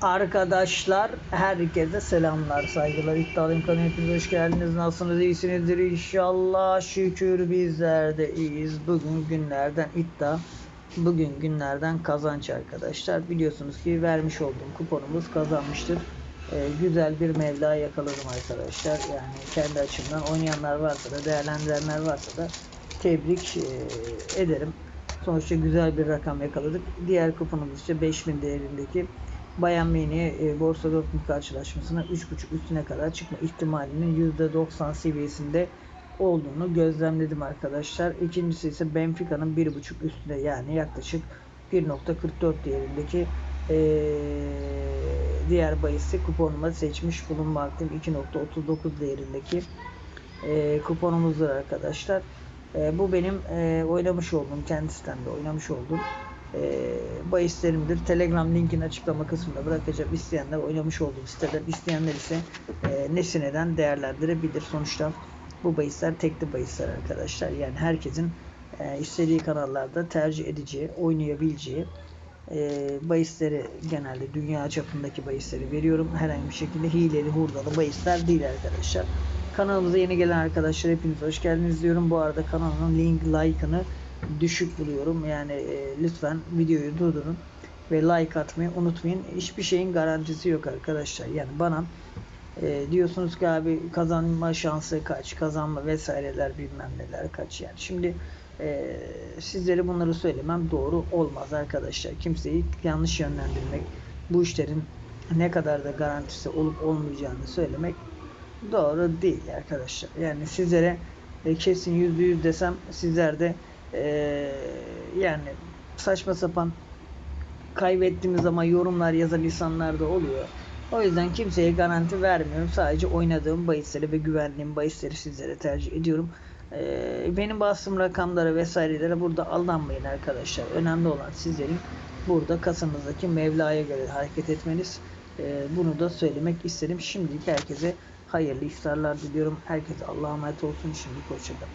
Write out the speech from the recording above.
Arkadaşlar herkese selamlar saygılar. İddialıyım kanal hepiniz hoş geldiniz. Nasılsınız? İyisinizdir inşallah. Şükür bizler de iyiyiz. Bugün günlerden iddia bugün günlerden kazanç arkadaşlar. Biliyorsunuz ki vermiş olduğum kuponumuz kazanmıştır. Ee, güzel bir mevla yakaladım arkadaşlar. Yani kendi açımdan oynayanlar varsa da değerlendirenler varsa da tebrik e, ederim. Sonuçta güzel bir rakam yakaladık. Diğer kuponumuz ise 5000 değerindeki Bayern Münih e, Borussia Dortmund karşılaşmasına 3.5 üstüne kadar çıkma ihtimalinin %90 seviyesinde olduğunu gözlemledim arkadaşlar. İkincisi ise Benfica'nın 1.5 üstüne yani yaklaşık 1.44 değerindeki e, diğer bahisi kuponuma seçmiş bulunmaktayım. 2.39 değerindeki e, kuponumuzdur arkadaşlar. E, bu benim e, oynamış olduğum kendi sitemde oynamış olduğum e, bahislerimdir. Telegram linkini açıklama kısmında bırakacağım. İsteyenler oynamış olduğum siteden, isteyenler ise e, nesineden değerlendirebilir. Sonuçta bu bahisler tekli bahisler arkadaşlar. Yani herkesin e, istediği kanallarda tercih edeceği, oynayabileceği e, bahisleri genelde dünya çapındaki bahisleri veriyorum. Herhangi bir şekilde hileli, hurdalı bahisler değil arkadaşlar. Kanalımıza yeni gelen arkadaşlar hepiniz hoş geldiniz diyorum. Bu arada kanalın link, like'ını düşük buluyorum. Yani e, lütfen videoyu durdurun ve like atmayı unutmayın. Hiçbir şeyin garantisi yok arkadaşlar. Yani bana e, diyorsunuz ki abi kazanma şansı kaç, kazanma vesaireler bilmem neler kaç yani. Şimdi e, sizlere bunları söylemem doğru olmaz arkadaşlar. Kimseyi yanlış yönlendirmek, bu işlerin ne kadar da garantisi olup olmayacağını söylemek doğru değil arkadaşlar. Yani sizlere e, kesin yüzde yüz desem sizler de e, yani saçma sapan kaybettiğimiz zaman yorumlar yazan insanlar da oluyor. O yüzden kimseye garanti vermiyorum. Sadece oynadığım bahisleri ve güvendiğim bahisleri sizlere tercih ediyorum. Ee, benim bastığım rakamlara vesairelere burada aldanmayın arkadaşlar. Önemli olan sizlerin burada kasanızdaki Mevla'ya göre hareket etmeniz. Ee, bunu da söylemek istedim. Şimdilik herkese hayırlı iftarlar diliyorum. Herkese Allah'a emanet olsun. Şimdi hoşçakalın.